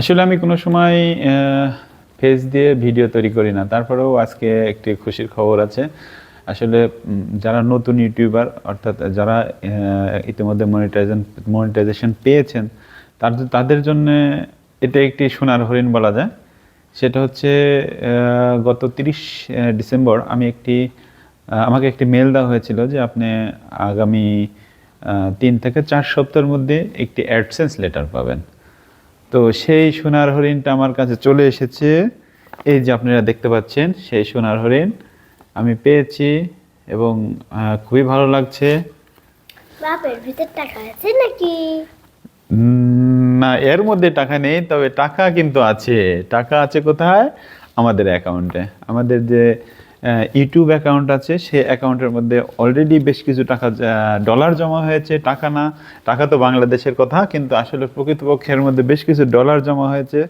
আসলে আমি কোনো সময় ফেস দিয়ে ভিডিও তৈরি করি না। তারপরেও আজকে একটি খুশির খবর আছে। আসলে যারা নতুন ইউটিউবার অর্থাৎ যারা ইতিমধ্যে মনিটাইজেশন মনিটাইজেশন পেয়েছেন, তার, তাদের জন্য এটা একটি সোনার হরিণ বলা যায়। সেটা হচ্ছে গত তিরিশ ডিসেম্বর আমি একটি আমাকে একটি মেল দেওয়া হয়েছিল যে আপনি আগামী তিন থেকে চার সপ্তাহের মধ্যে একটি অ্যাডসেন্স লেটার পাবেন। তো সেই সোনার হরিণটা আমার কাছে চলে এসেছে। এই যে আপনারা দেখতে পাচ্ছেন সেই সোনার হরিণ আমি পেয়েছি এবং খুবই ভালো লাগছে। বাপের ভিতর টাকা আছে নাকি? না এর মধ্যে টাকা নেই তবে টাকা কিন্তু আছে। টাকা আছে কোথায়? আমাদের অ্যাকাউন্টে। আমাদের যে ইউটিউব অ্যাকাউন্ট আছে, সেই অ্যাকাউন্টের মধ্যে অলরেডি বেশ কিছু টাকা ডলার জমা হয়েছে, টাকা না, টাকা তো বাংলাদেশের কথা, কিন্তু আসলে প্রকৃতপক্ষের মধ্যে বেশ কিছু ডলার জমা হয়েছে।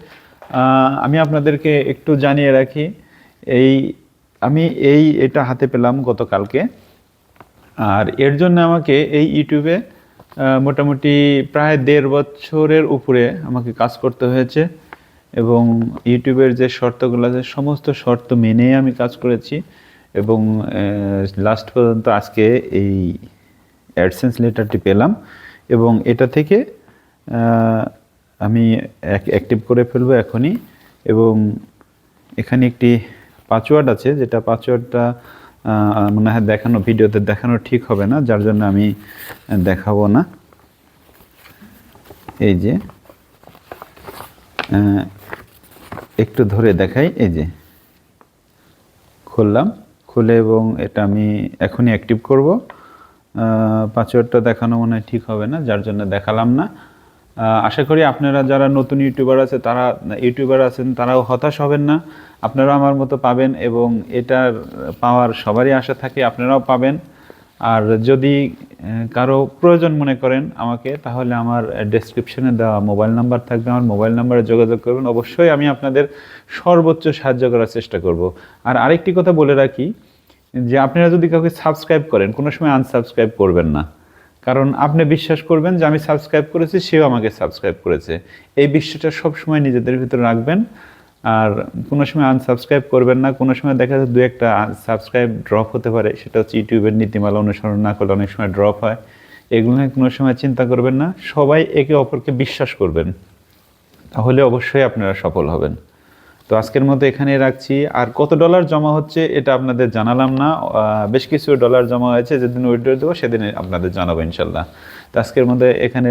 আমি আপনাদেরকে একটু জানিয়ে রাখি, এই, আমি এই এটা হাতে পেলাম গতকালকে। আর এর জন্য আমাকে এই ইউটিউবে মোটামুটি প্রায় দেড় বছরের উপরে আমাকে কাজ করতে হয়েছে। এবং ইউটিউবের যে শর্তগুলো আছে, সমস্ত শর্ত মেনেই আমি কাজ করেছি এবং লাস্ট পর্যন্ত আজকে এই অ্যাডসেন্স লেটারটি পেলাম এবং এটা থেকে আমি অ্যাক্টিভ করে ফেলব এখনই এবং এখানে একটি পাসওয়ার্ড আছে, যেটা পাসওয়ার্ডটা মনে হয় দেখানো, ভিডিওতে দেখানো ঠিক হবে না, যার জন্য আমি দেখাবো না। এই যে। একটু ধরে দেখাই, এই যে খুললাম, খুলে এবং এটা আমি এখনই অ্যাক্টিভ করব। পাসওয়ার্ডটা দেখানো মনে হয় ঠিক হবে না, যার জন্য দেখালাম না। আশা করি আপনারা যারা নতুন ইউটিউবার আছে, তারা, ইউটিউবার আছেন, তারাও হতাশ হবেন না। আপনারাও আমার মতো পাবেন এবং এটার পাওয়ার সবারই আশা থাকে, আপনারাও পাবেন। আর যদি কারও প্রয়োজন মনে করেন আমাকে, তাহলে আমার ডেসক্রিপশনে দেওয়া মোবাইল নাম্বার থাকবে, আমার মোবাইল নাম্বারে যোগাযোগ করবেন। অবশ্যই আমি আপনাদের সর্বোচ্চ সাহায্য করার চেষ্টা করব। আর আরেকটি কথা বলে রাখি, যে আপনারা যদি কাউকে সাবস্ক্রাইব করেন, কোনো সময় আনসাবস্ক্রাইব করবেন না। কারণ আপনি বিশ্বাস করবেন যে আমি সাবস্ক্রাইব করেছি, সেও আমাকে সাবস্ক্রাইব করেছে। এই বিশ্বাসটা সবসময় নিজেদের ভিতরে রাখবেন। আর কোনো সময় আনসাবস্ক্রাইব করবেন না, কোনো সময় দেখা যায় দু একটা সাবস্ক্রাইব ড্রপ হতে পারে, সেটা হচ্ছে ইউটিউবের নীতিমালা অনুসরণ না করলে অনেক সময় ড্রপ হয়। এগুলো নিয়ে কোনো সময় চিন্তা করবেন না, সবাই একে অপরকে বিশ্বাস করবেন, তাহলে অবশ্যই আপনারা সফল হবেন। তো আজকের মতো এখানে রাখছি। আর কত ডলার জমা হচ্ছে এটা আপনাদের জানালাম না বেশ কিছু ডলার জমা হয়েছে, যেদিন উইড্রো দেবো সেদিন আপনাদের জানাব ইনশাল্লাহ। তো আজকের মধ্যে এখানে